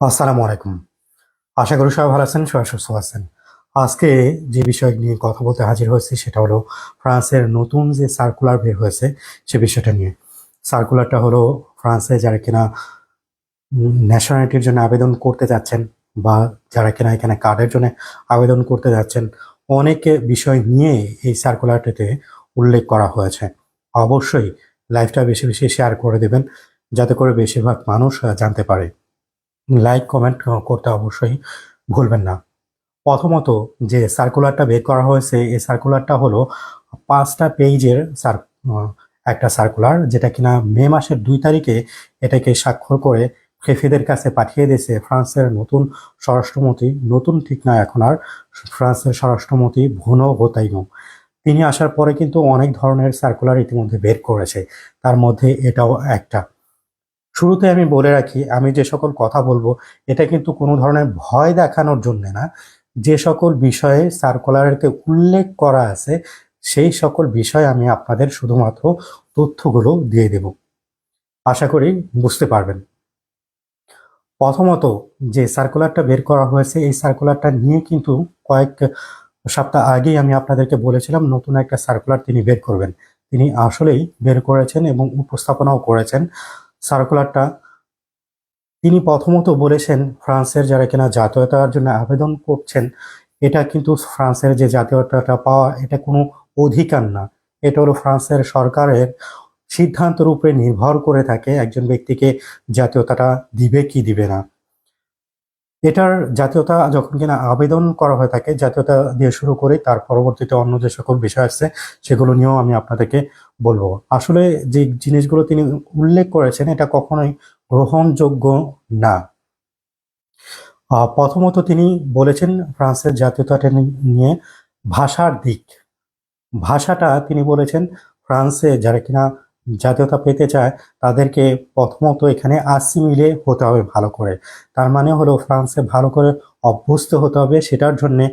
আসসালামু আলাইকুম। আশা করি সবাই ভালো আছেন, সবাই সুস্থ আছেন। আজকে যে বিষয় নিয়ে কথা বলতে হাজির হয়েছি সেটা হলো ফ্রান্সের নতুন যে সার্কুলার বের হয়েছে সে বিষয়টা নিয়ে। সার্কুলারটা হলো ফ্রান্সে যারা কিনা ন্যাশনালিটির জন্য আবেদন করতে যাচ্ছেন বা যারা কিনা এখানে কার্ডের জন্য আবেদন করতে যাচ্ছেন, অনেক বিষয় নিয়ে এই সার্কুলারটিতে উল্লেখ করা হয়েছে। অবশ্যই লাইভটা বেশি বেশি শেয়ার করে দেবেন, যাতে করে বেশিরভাগ মানুষ জানতে পারে। লাইক কমেন্ট করতে অবশ্যই ভুলবেন না। প্রথমত যে সার্কুলারটা বের করা হয়েছে, এই সার্কুলারটা হলো পাঁচটা পেজের সার একটা সার্কুলার যেটা কিনা মে মাসের দুই তারিখে এটাকে স্বাক্ষর করে ফেফিদের কাছে পাঠিয়ে দিয়েছে ফ্রান্সের নতুন স্বরাষ্ট্রমন্ত্রী। নতুন ঠিক না এখন আর, ফ্রান্সের স্বরাষ্ট্রমন্ত্রী ভুনো হোতাইনো তিনি আসার পরে কিন্তু অনেক ধরনের সার্কুলার ইতিমধ্যে বের করেছে। তার মধ্যে এটাও একটা। শুরুতে আমি বলে রাখি, আমি যে সকল কথা বলব, এটা কিন্তু কোনো ধরনের ভয় দেখানোর জন্য না। যে সকল বিষয়ে সার্কুলারকে উল্লেখ করা আছে, সেই সকল বিষয় আমি আপনাদের শুধুমাত্র তথ্যগুলো দিয়ে দেব। আশা করি বুঝতে পারবেন। প্রথমত যে সার্কুলারটা বের করা হয়েছে, এই সার্কুলারটা নিয়ে কিন্তু কয়েক সপ্তাহ আগেই আমি আপনাদেরকে বলেছিলাম, নতুন একটা সার্কুলার তিনি বের করবেন। তিনি আসলেই বের করেছেন এবং উপস্থাপনাও করেছেন। সার্কুলারটা। তিনি প্রথমত বলেছেন, ফ্রান্সের যারা কিনা জাতীয়তার জন্য আবেদন করছেন, এটা কিন্তু ফ্রান্সের যে জাতীয়তাটা পাওয়া, এটা কোনো অধিকার না। এটা হলো ফ্রান্সের সরকারের সিদ্ধান্তের উপরে নির্ভর করে থাকে, একজন ব্যক্তিকে জাতীয়তাটা দিবে কি দিবে না। এটার জাতীয়তা যখন কিনা আবেদন করা হয়ে থাকে, জাতীয়তা দিয়ে শুরু করে তার পরবর্তীতে অন্য যে সকল বিষয় আছে, সেগুলো নিয়েও আমি আপনাদেরকে বলব। আসলে যে জিনিসগুলো তিনি উল্লেখ করেছেন, এটা কখনোই গ্রহণযোগ্য না। প্রথমত তিনি বলেছেন ফ্রান্সের জাতীয়তাটা নিয়ে ভাষার দিক। ভাষাটা তিনি বলেছেন ফ্রান্সে যারা কিনা জাতীয়তা পেতে চায়, তাদেরকে প্রথমত এখানে আসিমিলে হতে হবে ভালো করে। তার মানে হলো ফ্রান্সে ভালো করে অভ্যস্ত হতে হবে, সেটার জন্যে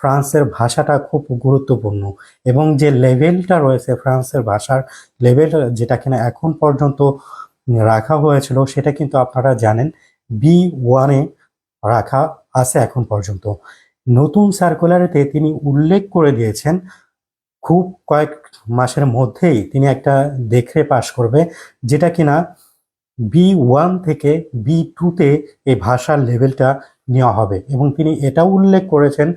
ফ্রান্সের ভাষাটা খুব গুরুত্বপূর্ণ। এবং যে লেভেলটা রয়েছে ফ্রান্সের ভাষার, লেভেল যেটা কিনা এখন পর্যন্ত রাখা হয়েছিল, সেটা কিন্তু আপনারা জানেন, বি ওয়ানে রাখা আছে এখন পর্যন্ত। নতুন সার্কুলারেতে তিনি উল্লেখ করে দিয়েছেন, খুব কয়েক মাসের মধ্যেই তিনি একটা দেখরে পাশ করবে, যেটা কিনা বি ওয়ান থেকে বি টুতে এই ভাষার লেভেলটা নেওয়া হবে। এবং তিনি এটাও উল্লেখ করেছেন,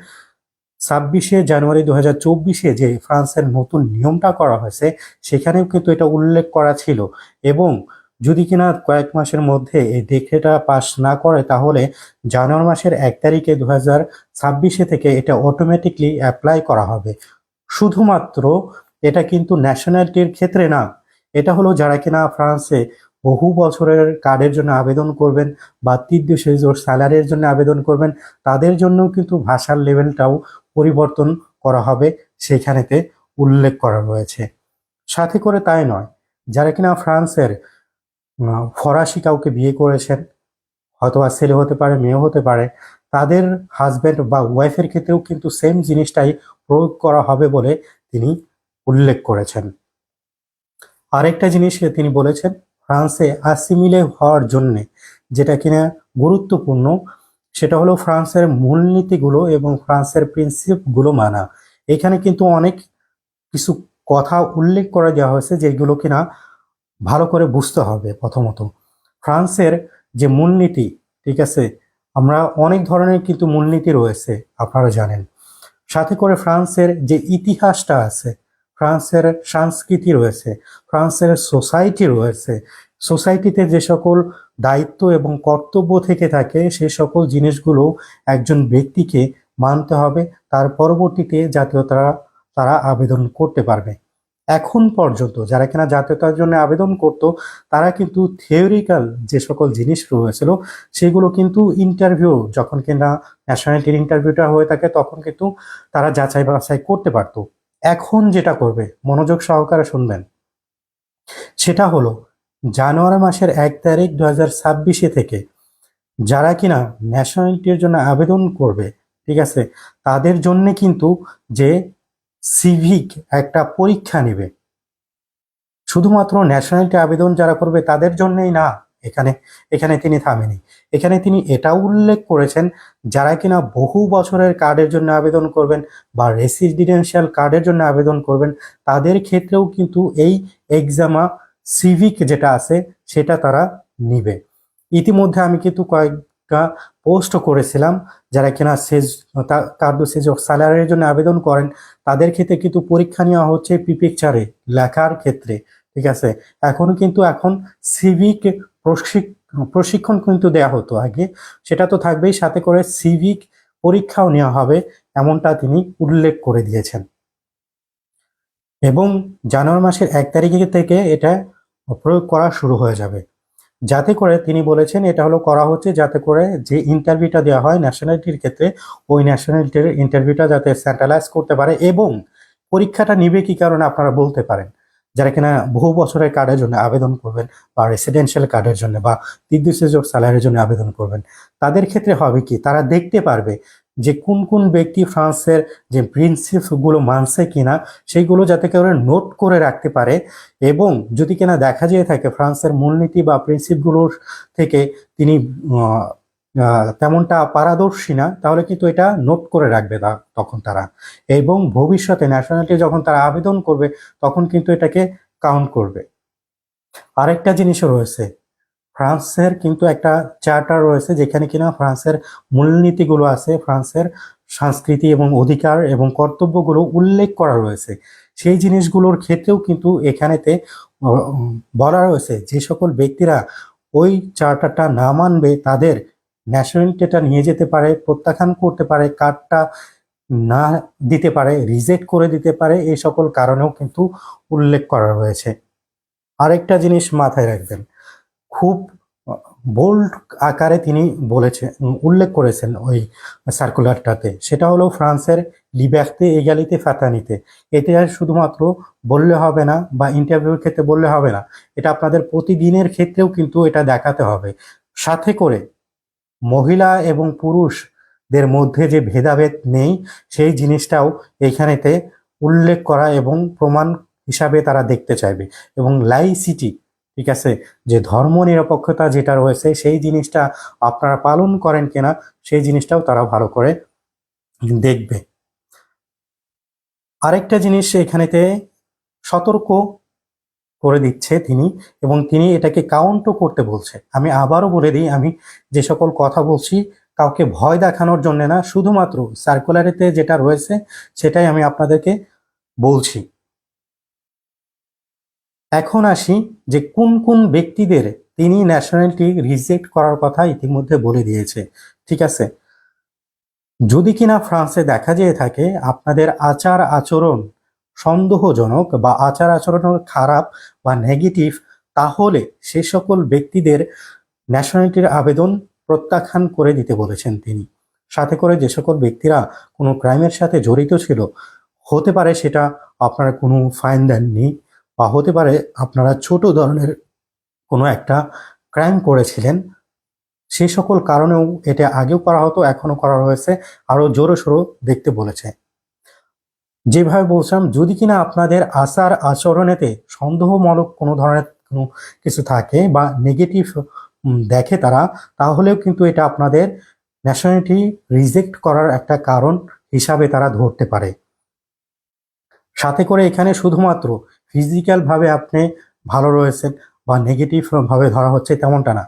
ছাব্বিশে জানুয়ারি দু হাজার চব্বিশে যে ফ্রান্সের নতুন নিয়মটা করা হয়েছে, সেখানেও কিন্তু এটা উল্লেখ করা ছিল। এবং যদি কিনা কয়েক মাসের মধ্যে এই দেখেটা পাস না করে, তাহলে জানুয়ারি মাসের এক তারিখে দু হাজার ছাব্বিশে থেকে এটা অটোমেটিকলি অ্যাপ্লাই করা হবে। শুধুমাত্র এটা কিন্তু ন্যাশনালিটির ক্ষেত্রে না। এটা হলো যারা কিনা ফ্রান্সে বহু বছরের কার্ডের জন্য আবেদন করবেন বা তৃতীয় সেজোর স্যালারির জন্য আবেদন করবেন, তাদের জন্যও কিন্তু ভাষার লেভেলটাও পরিবর্তন করা হবে সেখানেতে উল্লেখ করা রয়েছে। সাথে করে তাই নয়, যারা কিনা ফ্রান্সের ফরাসি কাউকে বিয়ে করেছেন হয়তোবা ছেলে হতে পারে, মেয়ে হতে পারে, তাদের হাজব্যান্ড বা ওয়াইফের ক্ষেত্রেও কিন্তু সেম জিনিসটাই প্রয়োগ করা হবে বলে তিনি উল্লেখ করেছেন। আরেকটা জিনিস তিনি বলেছেন, ফ্রান্সে আসিমিলে হওয়ার জন্যে যেটা কিনা গুরুত্বপূর্ণ, সেটা হলো ফ্রান্সের মূলনীতিগুলো এবং ফ্রান্সের প্রিন্সিপগুলো মানা। এখানে কিন্তু অনেক কিছু কথা উল্লেখ করে দেওয়া হয়েছে যেগুলো কিনা ভালো করে বুঝতে হবে প্রথমত। ফ্রান্সের যে মূলনীতি, ঠিক আছে, আমরা অনেক ধরনের কিন্তু মূলনীতি রয়েছে, আপনারা জানেন। সাথে করে ফ্রান্সের যে ইতিহাসটা আছে ফ্রান্সের সংস্কৃতি রয়েছে, ফ্রান্সের সোসাইটি রয়েছে। সোসাইটিতে যে সকল দায়িত্ব এবং কর্তব্য থেকে থাকে, সে সকল জিনিসগুলো একজন ব্যক্তিকে মানতে হবে। তার পরবর্তীতে জাতীয়তা তারা আবেদন করতে পারবে। এখন পর্যন্ত যারা কিনা জাতীয়তার জন্য আবেদন করত, তারা কিন্তু থিওরিক্যাল যে সকল জিনিস রয়েছিল, সেগুলো কিন্তু ইন্টারভিউ যখন কিনা ন্যাশনালিটির ইন্টারভিউটা হয়ে থাকে, তখন কিন্তু তারা যাচাই বাছাই করতে পারতো। এখন যেটা করবে, মনোযোগ সহকারে শুনবেন। সেটা হলো, জানুয়ারি মাসের এক তারিখ দু হাজার ছাব্বিশে থেকে যারা কিনা ন্যাশনালিটির জন্য আবেদন করবে, ঠিক আছে, তাদের জন্য কিন্তু যে সিভিক একটা পরীক্ষা নেবে। শুধুমাত্র ন্যাশনালিটি আবেদন যারা করবে তাদের জন্যই না এখানে এখানে তিনি থামেনি। এখানে তিনি এটাও উল্লেখ করেছেন, যারা কিনা বহু বছরের কার্ডের জন্য আবেদন করবেন বা রেসিডেন্সিয়াল কার্ডের জন্য আবেদন করবেন, তাদের ক্ষেত্রেও কিন্তু এই এক্সামা সিভিক যেটা আছে, সেটা তারা নিবে। ইতিমধ্যে আমি কিন্তু কয়েকটা পোস্ট করেছিলাম, যারা কিনা সেজ কার্ডো সেজক স্যালারির জন্য আবেদন করেন, তাদের ক্ষেত্রে কিন্তু পরীক্ষা নেওয়া হচ্ছে পিপিকচারে লেখার ক্ষেত্রে, ঠিক আছে? এখনও কিন্তু, এখন সিভিক প্রশিক্ষণ কিন্তু দেয়া হতো আগে। সেটা তো থাকবেই, সাথে করে সিভিক পরীক্ষাও নেওয়া হবে, এমনটা তিনি উল্লেখ করে দিয়েছেন। এবং জানুয়ারি মাসের এক তারিখ থেকে এটা প্রয়োগ করা শুরু হয়ে যাবে। যাতে করে তিনি বলেছেন, এটা হলো করা হচ্ছে যাতে করে যে ইন্টারভিউটা দেওয়া হয় ন্যাশনালিটির ক্ষেত্রে, ওই ন্যাশনালিটির ইন্টারভিউটা যাতে সেন্ট্রালাইজ করতে পারে এবং পরীক্ষাটা নিবে কি কারণে আপনারা বলতে পারেন। যারা কিনা বহু বছরের কার্ডের জন্য আবেদন করবেন বা রেসিডেন্সিয়াল কার্ডের জন্য বা বিদ্যুৎ যোগ স্যালারির জন্য আবেদন করবেন, তাদের ক্ষেত্রে হবে কি? তারা দেখতে পারবে যে কোন কোন ব্যক্তি ফ্রান্সের যে প্রিন্সিপগুলো মানছে কিনা, সেইগুলো যাতে করে নোট করে রাখতে পারে এবং যদি কিনা দেখা যেয়ে থাকে ফ্রান্সের মূলনীতি বা প্রিন্সিপগুলোর থেকে তিনি তেমনটা পারদর্শী না, তাহলে কিন্তু এটা নোট করে রাখবে তখন তারা। এবং ভবিষ্যতে ন্যাশনালিটি যখন তারা আবেদন করবে, তখন কিন্তু এটাকে কাউন্ট করবে। আরেকটা জিনিসও রয়েছে, ফ্রান্সের কিন্তু একটা চার্টার রয়েছে, যেখানে কিনা ফ্রান্সের মূলনীতিগুলো আছে, ফ্রান্সের সংস্কৃতি এবং অধিকার এবং কর্তব্যগুলো উল্লেখ করা রয়েছে। সেই জিনিসগুলোর ক্ষেত্রেও কিন্তু এখানেতে বলা রয়েছে যে সকল ব্যক্তিরা ওই চার্টারটা না মানবে, তাদের ন্যাশনালিটিটা নিয়ে যেতে পারে, প্রত্যাখ্যান করতে পারে, কার্ডটা না দিতে পারে, রিজেক্ট করে দিতে পারে, এই সকল কারণেও কিন্তু উল্লেখ করা রয়েছে। আরেকটা জিনিস মাথায় রাখবেন, খুব বোল্ড আকারে তিনি বলেছেন উল্লেখ করেছেন ওই সার্কুলারটাতে সেটা হলো ফ্রান্সের লিব্যাক্তে এগালিতে ফাতানিতে এতে আর শুধুমাত্র বললে হবে না বা ইন্টারভিউর ক্ষেত্রে বললে হবে না, এটা আপনাদের প্রতিদিনের ক্ষেত্রেও কিন্তু এটা দেখাতে হবে। সাথে করে মহিলা এবং পুরুষদের মধ্যে যে ভেদাভেদ নেই, সেই জিনিসটাও এইখানেতে উল্লেখ করা এবং প্রমাণ হিসাবে তারা দেখতে চাইবে। এবং লাইসিটি, ঠিক আছে? যে ধর্ম নিরপেক্ষতা যেটা রয়েছে, সেই জিনিসটা আপনারা পালন করেন কিনা, সেই জিনিসটাও তারা ভালো করে দেখবে। আরেকটা জিনিস এখানেতে সতর্ক করে দিচ্ছে তিনি এবং তিনি এটাকে কাউন্টও করতে বলছে। আমি আবারও বলে দিই, আমি যে সকল কথা বলছি কাউকে ভয় দেখানোর জন্য না, শুধুমাত্র সার্কুলারিতে যেটা রয়েছে সেটাই আমি আপনাদেরকে বলছি। এখন আসি যে কোন কোন ব্যক্তিদের তিনি ন্যাশনালিটি রিজেক্ট করার কথা ইতিমধ্যে বলে দিয়েছে। ঠিক আছে? যদি কিনা ফ্রান্সে দেখা যেয়ে থাকে, আপনাদের আচার আচরণ সন্দেহজনক বা আচার আচরণ খারাপ বা নেগেটিভ তাহলে সে সকল ব্যক্তিদের ন্যাশনালিটির আবেদন প্রত্যাখ্যান করে দিতে বলেছেন তিনি। সাথে করে যে সকল ব্যক্তিরা কোনো ক্রাইমের সাথে জড়িত ছিল, হতে পারে সেটা আপনারা কোনো ফাইন দেননি বা হতে পারে আপনারা ছোট ধরনের কোনো একটা ক্রাইম করেছিলেন সেই সকল কারণেও এটা আগেও করা হতো, এখনও করা হয়েছে, আরও জোরো সোরো দেখতে বলেছে। যেভাবে বলছিলাম, যদি কিনা আপনাদের আচার আচরণেতে সন্দেহমূলক কোনো ধরনের কোনো কিছু থাকে বা নেগেটিভ দেখে তারা, তাহলেও কিন্তু এটা আপনাদের ন্যাশনালিটি রিজেক্ট করার একটা কারণ হিসাবে তারা ধরতে পারে। সাথে করে এখানে শুধুমাত্র ফিজিক্যাল ভাবে আপনি ভালো রয়েছেন বা নেগেটিভ ভাবে ধরা হচ্ছে তেমনটা না।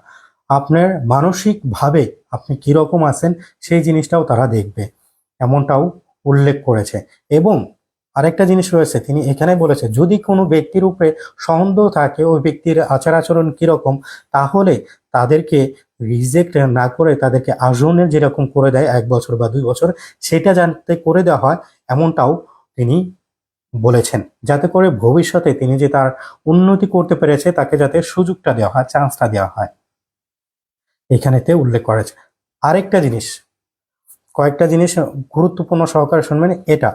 আপনার মানসিক ভাবে আপনি কীরকম আছেন সেই জিনিসটাও তারা দেখবে। এমনটাও উল্লেখ করেছে। এবং আরেকটা জিনিস রয়েছে, তিনি এখানে বলেছে, যদি কোনো ব্যক্তির উপরে সন্দেহ থাকে ওই ব্যক্তির আচার আচরণ কীরকম, তাহলে তাদেরকে রিজেক্ট না করে তাদেরকে আজনের যেরকম করে দেয়, এক বছর বা দুই বছর, সেটা যাতে করে দেওয়া হয়, এমনটাও তিনি বলেছেন। যাতে করে ভবিষ্যতে তিনি যে তার উন্নতি করতে পেরেছে, তাকে যাতে সুযোগটা দেওয়া হয়, চান্সটা দেওয়া হয়। এখানেতে উল্লেখ করেছে। আরেকটা জিনিস কয়েকটা জিনিস গুরুত্বপূর্ণ সহকারে শুনবেন। এটা,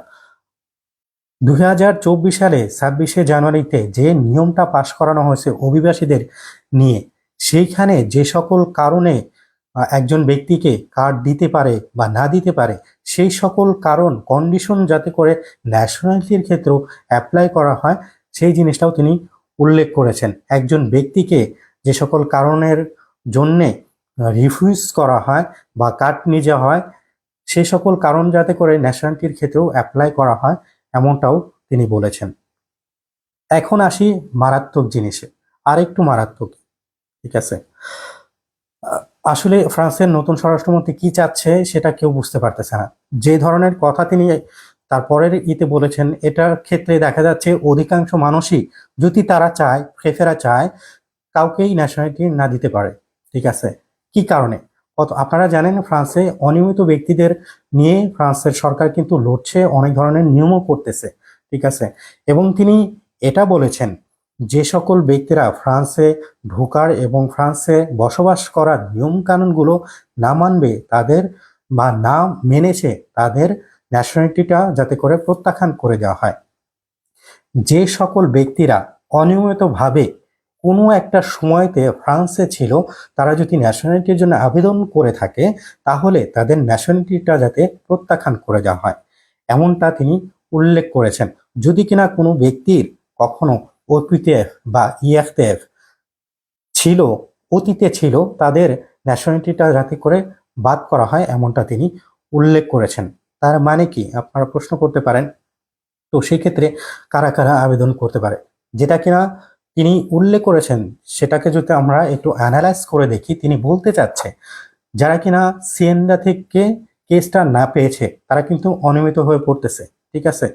দুই হাজার চব্বিশ সালে ছাব্বিশে জানুয়ারিতে যে নিয়মটা পাশ করানো হয়েছে অভিবাসীদের নিয়ে, সেইখানে যে সকল কারণে একজন ব্যক্তিকে কার্ড দিতে পারে বা না দিতে পারে, সেই সকল কারণ কন্ডিশন যাতে করে ন্যাশনালিটির ক্ষেত্রেও অ্যাপ্লাই করা হয়, সেই জিনিসটাও তিনি উল্লেখ করেছেন। একজন ব্যক্তিকে যে সকল কারণের জন্যে রিফিউজ করা হয় বা কাট নিয়ে যাওয়া হয় সেই সকল কারণ যাতে করে ন্যাশনালিটির ক্ষেত্রেও অ্যাপ্লাই করা হয়, এমনটাও তিনি বলেছেন। এখন আসি মারাত্মক জিনিসে আর একটু মারাত্মক। ঠিক আছে? আসলে ফ্রান্সের নতুন স্বরাষ্ট্রমন্ত্রী কি চাচ্ছে সেটা কেউ বুঝতে পারতেছে না। যে ধরনের কথা তিনি তারপরের ইতে বলেছেন, এটার ক্ষেত্রে দেখা যাচ্ছে অধিকাংশ মানুষই যদি তারা চায় ফেফেরা চায়, কাউকেই ন্যাশনালিটি না দিতে পারে। ঠিক আছে? কি কারণে? কত আপনারা জানেন ফ্রান্সে অনিয়মিত ব্যক্তিদের নিয়ে ফ্রান্সের সরকার কিন্তু লড়ছে, অনেক ধরনের নিয়মও করতেছে, ঠিক আছে? এবং তিনি এটা বলেছেন, যে সকল ব্যক্তিরা ফ্রান্সে ঢোকার এবং ফ্রান্সে বসবাস করার নিয়ম কানুনগুলো না মানবে, তাদের বা না মেনেছে, তাদের ন্যাশনালিটিটা যাতে করে প্রত্যাখ্যান করে দেওয়া হয়। যে সকল ব্যক্তিরা অনিয়মিতভাবে কোনো একটা সময়তে ফ্রান্সে ছিল, তারা যদি ন্যাশনালিটির জন্য আবেদন করে থাকে, তাহলে তাদের ন্যাশনালিটিটা যাতে প্রত্যাখ্যান করে দেওয়া হয়। এমনটা তিনি উল্লেখ করেছেন। যদি কিনা কোনো ব্যক্তির কখনো ওপিটিএফ বা ইএফটিএফ ছিল, অতীতে ছিল, তাদের ন্যাশনালিটিটা যাতে করে বাদ করা হয়, এমনটা তিনি উল্লেখ করেছেন। তার মানে কি? আপনারা প্রশ্ন করতে পারেন। তো সেক্ষেত্রে কারা কারা আবেদন করতে পারে? যেটা কিনা তিনি উল্লেখ করেছেন, সেটাকে যদি আমরা একটু অ্যানালাইজ করে দেখি, তিনি বলতে চাচ্ছে, যারা কিনা সিএনডা থেকে কেসটা না পেয়েছে, তারা কিন্তু অনিয়মিত হয়ে পড়তেছে, ঠিক আছে?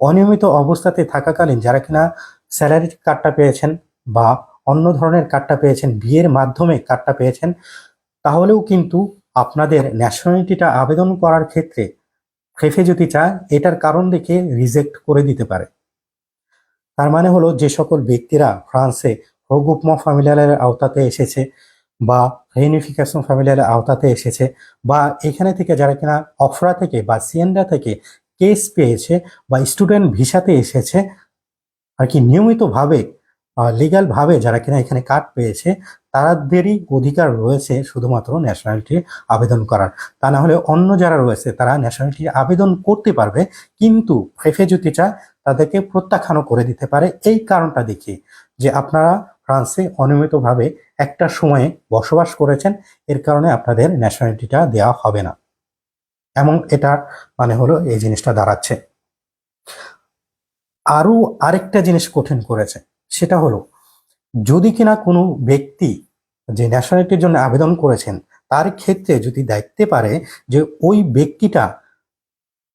অনিয়মিত অবস্থাতে থাকাকালীন যারা কিনা স্যালারি কার্ডটা পেয়েছেন বা অন্য ধরনের কার্ডটা পেয়েছেন, বিয়ের মাধ্যমে কার্ডটা পেয়েছেন, তাহলেও কিন্তু আপনাদের ন্যাশনালিটিটা আবেদন করার ক্ষেত্রে ফেফে যদি চায়, এটার কারণ দেখে রিজেক্ট করে দিতে পারে। তার মানে হলো যে সকল ব্যক্তিরা ফ্রান্সে প্রগুপমা ফ্যামিলিয়ালের আওতাতে এসেছে বা রেনিফিকেশন ফ্যামিলিয়ালের আওতাতে এসেছে বা এখানে থেকে যারা কিনা অফরা থেকে বা সিএনডা থেকে কেস পেয়েছে বা স্টুডেন্ট ভিসাতে এসেছে আর কি নিয়মিতভাবে লিগাল ভাবে যারা কিনা এখানে কার্ড পেয়েছে তাদেরই অধিকার রয়েছে শুধুমাত্র ন্যাশনালিটি আবেদন করার। তা না হলে অন্য যারা রয়েছে, তারা ন্যাশনালিটি আবেদন করতে পারবে, কিন্তু ফেফে যদি চায়, তাদেরকে প্রত্যাখ্যানও করে দিতে পারে। এই কারণটা দেখি যে আপনারা ফ্রান্সে অনিয়মিতভাবে একটা সময়ে বসবাস করেছেন, এর কারণে আপনাদের ন্যাশনালিটিটা দেওয়া হবে না। এমন এটা মানে হলো এই জিনিসটা দাঁড়াচ্ছে। আরও আরেকটা জিনিস কঠিন করেছে। সেটা হলো, যদি কিনা কোনো ব্যক্তি যে ন্যাশনালিটির জন্য আবেদন করেছেন, তার ক্ষেত্রে যদি দেখতে পারে যে ওই ব্যক্তিটা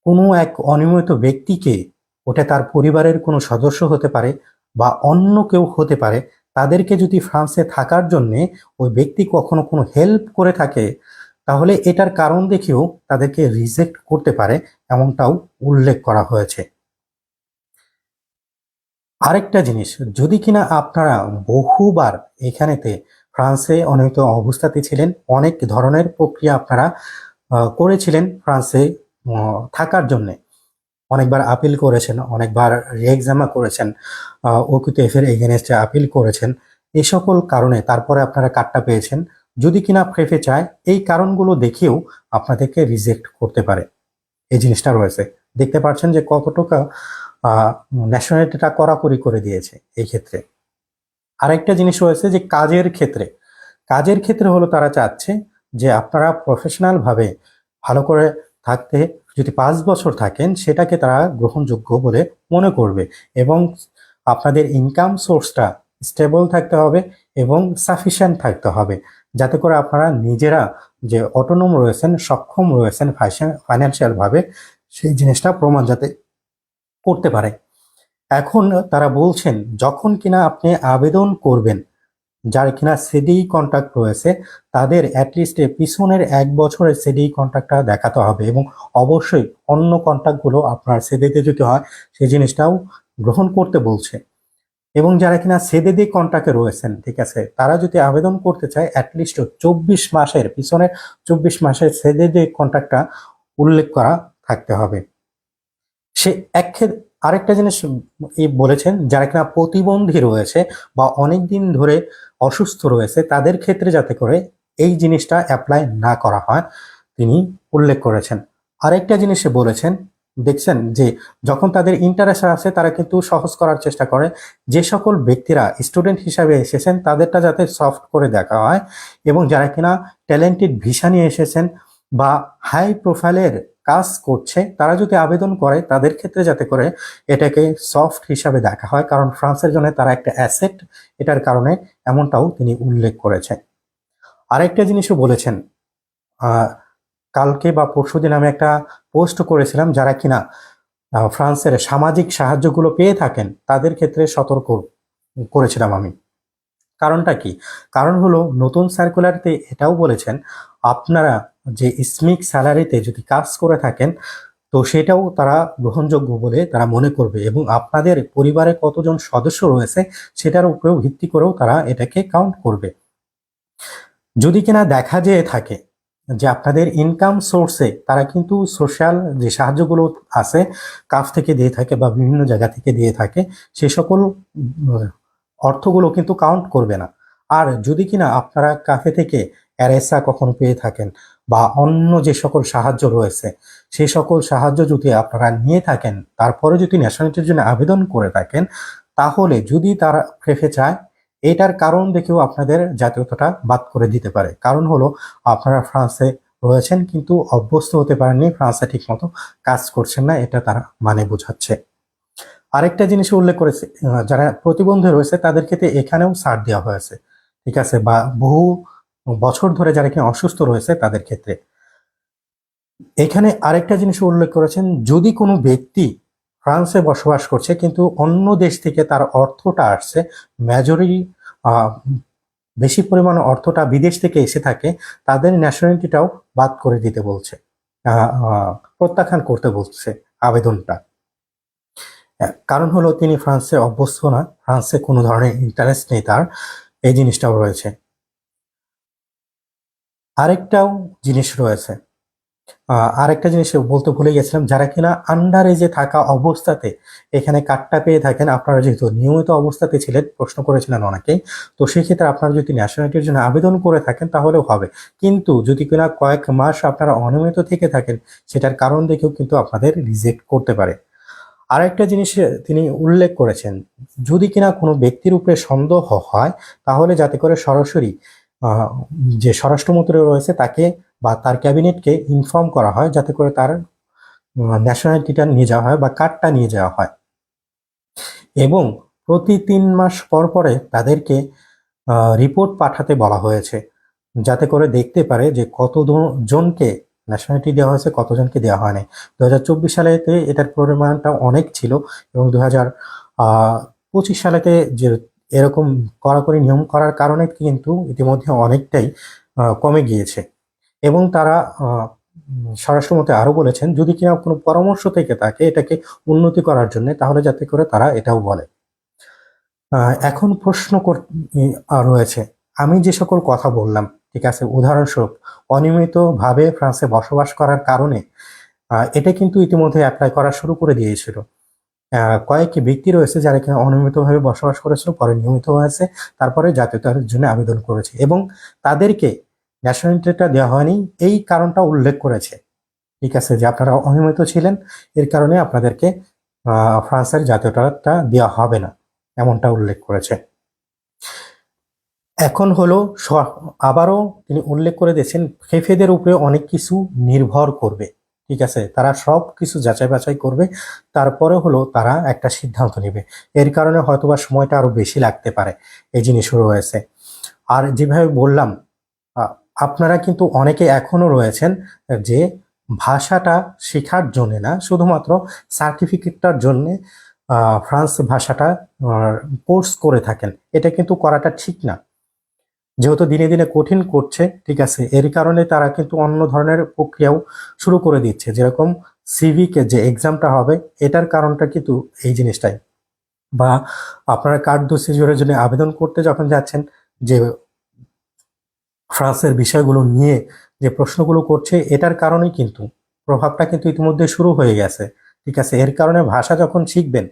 কোনো এক অনিয়মিত ব্যক্তিকে ওটা তার পরিবারের কোনো সদস্য হতে পারে বা অন্য কেউ হতে পারে, তাদেরকে যদি ফ্রান্সে থাকার জন্যে ওই ব্যক্তি কখনো কোনো হেল্প করে থাকে, তাহলে এটার কারণ দেখেও তাদেরকে রিজেক্ট করতে পারে, এমনটাও উল্লেখ করা হয়েছে। আরেকটা জিনিস, যদি কিনা আপনারা বহুবার এখানেতে ফ্রান্সে অনিয়মিত অবস্থাতে ছিলেন, অনেক ধরনের প্রক্রিয়া আপনারা করেছিলেন ফ্রান্সে থাকার জন্যে। অনেকবার আপিল করেছেন, অনেকবার রিএক্সামা করেছেন ওকিউটিএফ এর এগেনস্টে আপিল করেছেন এই সকল কারণে তারপরে আপনারা কার্ডটা পেয়েছেন। যদি কিনা ফেফে চায়, এই কারণগুলো দেখেও আপনাদেরকে রিজেক্ট করতে পারে। এই জিনিসটা রয়েছে। দেখতে পাচ্ছেন যে ন্যাশনালিটিটা কড়াকড়ি করে দিয়েছে এই ক্ষেত্রে। আরেকটা জিনিস রয়েছে যে কাজের ক্ষেত্রে। কাজের ক্ষেত্রে হলো তারা চাচ্ছে যে আপনারা প্রফেশনাল ভাবে ভালো করে থাকতে, যদি পাঁচ বছর থাকেন সেটাকে তারা গ্রহণযোগ্য বলে মনে করবে এবং আপনাদের ইনকাম সোর্সটা স্টেবল থাকতে হবে এবং সাফিসিয়েন্ট থাকতে হবে। যাতে করে আপনারা নিজেরা যে অটোনম রয়েছেন, সক্ষম রয়েছেন ফাইন্যান্সিয়াল ভাবে সেই জিনিসটা প্রমাণ যাতে করতে পারে। এখন তারা বলছেন, যখন কিনা আপনি আবেদন করবেন, যার কিনা সিডি কন্ট্রাক্ট রয়েছে, তাদের অ্যাটলিস্ট পিছনের এক বছরের সিডি কন্ট্রাক্টটা দেখাতে হবে এবং অবশ্যই অন্য কন্ট্রাক্টগুলো আপনার সেদেতে যদি হয়, সেই জিনিসটাও গ্রহণ করতে বলছে। এবং যারা কিনা সেদেদি কন্ট্রাক্টে রয়েছেন, ঠিক আছে, তারা যদি আবেদন করতে চায় অ্যাটলিস্ট চব্বিশ মাসের পিছনের চব্বিশ মাসের সেদেদি কন্ট্রাক্টটা উল্লেখ করা থাকতে হবে। সে এক আরেকটা জিনিস বলেছেন, যারা কিনা প্রতিবন্ধী রয়েছে বা অনেক দিন ধরে অসুস্থ রয়েছে, তাদের ক্ষেত্রে যাতে করে এই জিনিসটা অ্যাপ্লাই না করা হয়, তিনি উল্লেখ করেছেন। আরেকটা জিনিস বলেছেন, দেখছেন যে যখন তাদের ইন্টারেস্ট আছে, তারা কিন্তু সহজ করার চেষ্টা করে। যে সকল ব্যক্তিরা স্টুডেন্ট হিসাবে এসেছেন, তাদেরটা যাতে সফট করে দেখা হয় এবং যারা কিনা ট্যালেন্টেড ভিসা নিয়ে এসেছেন বা হাই প্রোফাইলের কাজ করছে, তারা যদি আবেদন করে, তাদের ক্ষেত্রে যাতে করে এটাকে সফট হিসাবে দেখা হয়, কারণ ফ্রান্সের জন্য তারা একটা অ্যাসেট, এটার কারণে এমনটাও তিনি উল্লেখ করেছেন। আরেকটা জিনিসও বলেছেন কালকে বা পরশুদিন আমি একটা পোস্ট করেছিলাম, যারা কিনা ফ্রান্সের সামাজিক সাহায্যগুলো পেয়ে থাকেন, তাদের ক্ষেত্রে সতর্ক করেছিলাম আমি। কারণটা কি? কারণ হলো, নতুন সার্কুলারতে এটাও বলেছেন, আপনারা যে স্মিক স্যালারিতে যদি কাজ করে থাকেন, তো সেটাও তারা গ্রহণযোগ্য বলে তারা মনে করবে এবং আপনাদের পরিবারে কতজন সদস্য রয়েছে সেটার উপরেও ভিত্তি করেও তারা এটাকে কাউন্ট করবে। যদি কিনা দেখা যেয়ে থাকে যে আপনাদের ইনকাম সোর্সে তারা কিন্তু সোশ্যাল যে সাহায্যগুলো আছে কাফ থেকে দিয়ে থাকে বা বিভিন্ন জায়গা থেকে দিয়ে থাকে, সে সকল অর্থগুলো কিন্তু কাউন্ট করবে না। আর যদি কিনা আপনারা কাফে থেকে অ্যারেসা কখনো পেয়ে থাকেন বা অন্য যে সকল সাহায্য রয়েছে সেই সকল সাহায্য যদি আপনারা নিয়ে থাকেন, তারপরে যদি ন্যাশনালিটির জন্য আবেদন করে থাকেন, তাহলে যদি তারা ফেফে চায় এটার কারণ দেখেও আপনাদের জাতীয়তাটা বাদ করে দিতে পারে। কারণ হলো, আপনারা ফ্রান্সে রয়েছেন কিন্তু অভ্যস্ত হতে পারেননি, ফ্রান্সে ঠিক মতো কাজ করছেন না, এটা তারা মানে বোঝাচ্ছে। আরেকটা জিনিস উল্লেখ করেছে যারা প্রতিবন্ধী রয়েছে, তাদের ক্ষেত্রে এখানেও ছাড় দেওয়া হয়েছে, ঠিক আছে? বা বহু বছর ধরে যারা কি অসুস্থ রয়েছে তাদের ক্ষেত্রে। এখানে আরেকটা জিনিস উল্লেখ করেছেন, যদি কোনো ব্যক্তি ফ্রান্সে বসবাস করছে কিন্তু অন্য দেশ থেকে তার অর্থটা আসছে মেজরিটি বেশি পরিমাণ অর্থটা বিদেশ থেকে এসে থাকে, তাদের ন্যাশনালিটিটাও বাদ করে দিতে বলছে প্রত্যাখ্যান করতে বলছে আবেদনটা। কারণ হলো তিনি ফ্রান্সে অভ্যস্ত না, ফ্রান্সে কোনো ধরনের ইন্টারেস্ট নেই তার, এই জিনিসটাও রয়েছে। আরেকটাও জিনিস রয়েছে। আরেকটা জিনিস বলতে ভুলে গেছিলাম, যারা কিনা আন্ডার এজে থাকা অবস্থাতে এখানে কার্ডটা পেয়ে থাকেন, আপনারা যেহেতু নিয়মিত অবস্থাতে ছিলেন, প্রশ্ন করেছিলেন অনেকেই, তো সেক্ষেত্রে আপনারা যদি ন্যাশনালিটির জন্য আবেদন করে থাকেন, তাহলেও হবে। কিন্তু যদি কিনা কয়েক মাস আপনারা অনিয়মিত থেকে থাকেন, সেটার কারণ দেখেও কিন্তু আপনাদের রিজেক্ট করতে পারে। আরেকটা জিনিস তিনি উল্লেখ করেছেন, যদি কিনা কোনো ব্যক্তির উপরে সন্দেহ হয়, তাহলে যাতে করে সরাসরি যে স্বরাষ্ট্রমন্ত্রী রয়েছে তাকে বা তার ক্যাবিনেটকে ইনফর্ম করা হয় যাতে করে তার ন্যাশনালিটিটা নিয়ে যাওয়া হয় বা কার্ডটা নিয়ে যাওয়া হয়। এবং প্রতি তিন মাস পর পরে তাদেরকে রিপোর্ট পাঠাতে বলা হয়েছে। যাতে করে দেখতে পারে যে কত জনকে ন্যাশনালিটি দেওয়া হয়েছে, কতজনকে দেওয়া হয়নি। দু হাজার চব্বিশ সালেতে এটার পরিমাণটা অনেক ছিল এবং দু হাজার পঁচিশ সালেতে যে এরকম কড়াকড়ি নিয়ম করার কারণে কিন্তু ইতিমধ্যে অনেকটাই কমে গিয়েছে। এবং তারা স্বরাষ্ট্রমন্ত্রী আরও বলেছেন, যদি কিনা কোনো পরামর্শ থেকে থাকে এটাকে উন্নতি করার জন্য, তাহলে যাতে করে তারা এটাও বলে। এখন প্রশ্ন রয়েছে। আমি যে সকল কথা বললাম, ঠিক আছে, উদাহরণস্বরূপ, অনিয়মিতভাবে ফ্রান্সে বসবাস করার কারণে এটা কিন্তু ইতিমধ্যে অ্যাপ্লাই করা শুরু করে দিয়েছিল। আহ, কয়েক ব্যক্তি রয়েছে যারা কিনা অনিয়মিতভাবে বসবাস করেছিল পরে নিয়মিত হয়েছে। তারপরে জাতীয়তার জন্য আবেদন করেছে এবং তাদেরকে ন্যাশনালিটিটা দেওয়া হয়নি। এই কারণটা উল্লেখ করেছে। ঠিক আছে যে আপনারা অনিয়মিত ছিলেন এর কারণে আপনাদেরকে ফ্রান্সের জাতীয়তাটা দেওয়া হবে না এমনটা উল্লেখ করেছে। এখন হলো আবারও তিনি উল্লেখ করে দিয়েছেন ফেফেদের উপরে অনেক কিছু নির্ভর করবে। ঠিক আছে? তারা সব কিছু যাচাই বাছাই করবে তারপরে হলো তারা একটা সিদ্ধান্ত নেবে। এর কারণে হয়তোবা সময়টা আরও বেশি লাগতে পারে এই জিনিসও রয়েছে। আর যেভাবে বললাম আপনারা কিন্তু অনেকে এখনও রয়েছেন যে ভাষাটা শেখার জন্যে না, শুধুমাত্র সার্টিফিকেটটার জন্যে ফ্রান্স ভাষাটা কোর্স করে থাকেন। এটা কিন্তু করাটা ঠিক না। যেহেতু দিনে দিনে কঠিন করছে, ঠিক আছে, এর কারণে তারা কিন্তু অন্য ধরনের প্রক্রিয়াও শুরু করে দিচ্ছে। যেরকম সিভিকে যে এক্সামটা হবে, এটার কারণটা কিন্তু এই জিনিসটাই। বা আপনারা কার্ড সিজুরের জন্য আবেদন করতে যখন যাচ্ছেন, যে ফ্রান্সের বিষয়গুলো নিয়ে যে প্রশ্নগুলো করছে, এটার কারণেই কিন্তু প্রভাবটা কিন্তু ইতিমধ্যে শুরু হয়ে গেছে, ঠিক আছে। এর কারণে ভাষা যখন শিখবেন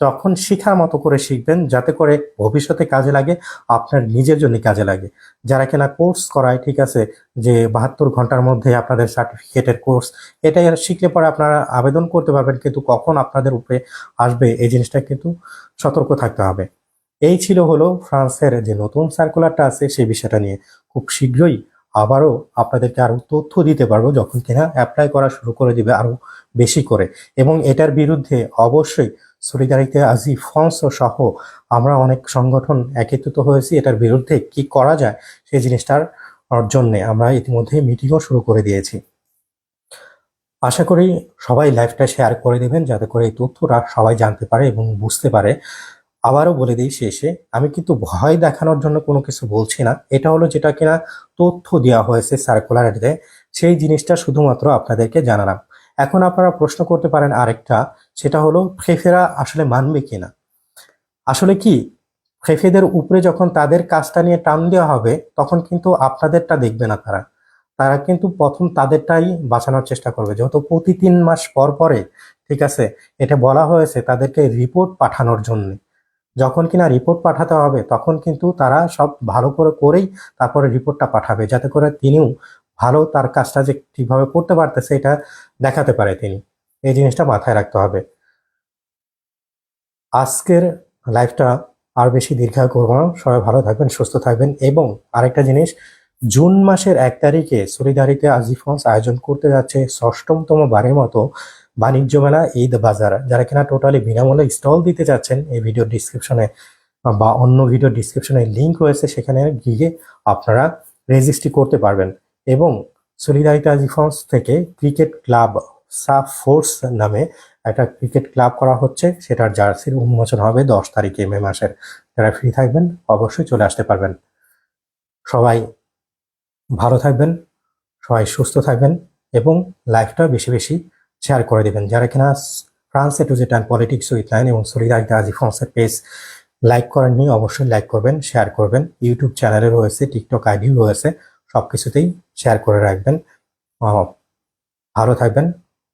তখন শিখার মতো করে শিখবেন যাতে করে ভবিষ্যতে কাজে লাগে, আপনার নিজের জন্য কাজে লাগে। যারা কিনা কোর্স করায়, ঠিক আছে, যে বাহাত্তর ঘণ্টার মধ্যে আপনাদের সার্টিফিকেটের কোর্স, এটা শিখলে পরে আপনারা আবেদন করতে পারবেন, কিন্তু কখন আপনাদের উপরে আসবে, এই জিনিসটা কিন্তু সতর্ক থাকতে হবে। এই ছিল হলো ফ্রান্সের যে নতুন সার্কুলারটা আছে, সেই বিষয়টা নিয়ে। খুব শীঘ্রই আবারও আপনাদেরকে আরও তথ্য দিতে পারব, যখন কিনা অ্যাপ্লাই করা শুরু করে দিবে আরও বেশি করে। এবং এটার বিরুদ্ধে অবশ্যই সলিডারিতে আজি ফন্স সহ আমরা অনেক সংগঠন একত্রিত হয়েছি, এটার বিরুদ্ধে কি করা যায় সেই জিনিসটার জন্যে আমরা ইতিমধ্যে মিটিংও শুরু করে দিয়েছি। আশা করি সবাই লাইভটা শেয়ার করে দেবেন, যাতে করে এই তথ্যটা সবাই জানতে পারে এবং বুঝতে পারে। আবারও বলে দিই শেষে, আমি কিন্তু ভয় দেখানোর জন্য কোনো কিছু বলছি না। এটা হলো যেটা কিনা তথ্য দেওয়া হয়েছে সার্কুলারিতে সেই জিনিসটা শুধুমাত্র আপনাদেরকে জানালাম। এখন আপনারা প্রশ্ন করতে পারেন আরেকটা সেটা হলো ফেফেরা আসলে মানবে কিনা। আসলে কি ফেফেদের উপরে যখন তাদের কাজটা নিয়ে টান দেওয়া হবে, তখন কিন্তু আপনাদেরটা দেখবে না তারা। তারা কিন্তু প্রথম তাদেরটাই বাঁচানোর চেষ্টা করবে। যেহেতু প্রতি তিন মাস পর পরে, ঠিক আছে, এটা বলা হয়েছে তাদেরকে রিপোর্ট পাঠানোর জন্য। যখন কিনা রিপোর্ট পাঠাতে হবে, তখন কিন্তু তারা সব ভালো করে করেই তারপরে রিপোর্টটা পাঠাবে, যাতে করে তিনিও ভালো তার কাজটা যে ঠিকভাবে করতে পারতেছে, এটা দেখাতে পারে তিনি। এই জিনিসটা মাথায় রাখতে হবে। আজকের লাইফটা আর বেশি দীর্ঘায়ু করব না। সবাই ভালো থাকবেন, সুস্থ থাকবেন এবং আরেকটা জিনিস, জুন মাসের এক তারিখে সলিদারিতে আজিফন্স আয়োজন করতে যাচ্ছে ষষ্ঠমতম বারের মতো বাণিজ্য মেলা ঈদ বাজার। যারা কিনা টোটালি বিনামূল্যে স্টল দিতে যাচ্ছেন, এই ভিডিও ডিসক্রিপশনে বা অন্য ভিডিও ডিসক্রিপশনে লিঙ্ক রয়েছে, সেখানে গিয়ে আপনারা রেজিস্ট্রি করতে পারবেন। এবং সলিদারিতা আজিফন্স থেকে ক্রিকেট ক্লাব সাফ ফোর্স নামে একটা ক্রিকেট ক্লাব করা হচ্ছে। সেটার জার্সির উন্মোচন হবে দশ তারিখে মে মাসের। যারা ফ্রি থাকবেন, অবশ্যই চলে আসতে পারবেন। সবাই ভালো থাকবেন, সবাই সুস্থ থাকবেন এবং লাইফটা বেশি বেশি শেয়ার করে দেবেন। যারা কিনা ফ্রান্স টু যেটা পলিটিক্স উইথ লাইন এবং সলিদারিতা আজি ফ্রান্সের পেজ লাইক করেননি, অবশ্যই লাইক করবেন, শেয়ার করবেন। ইউটিউব চ্যানেলে রয়েছে, টিকটক আইডিও রয়েছে সব কিছুতেই শেয়ার করে রাখবেন। ভালো থাকবেন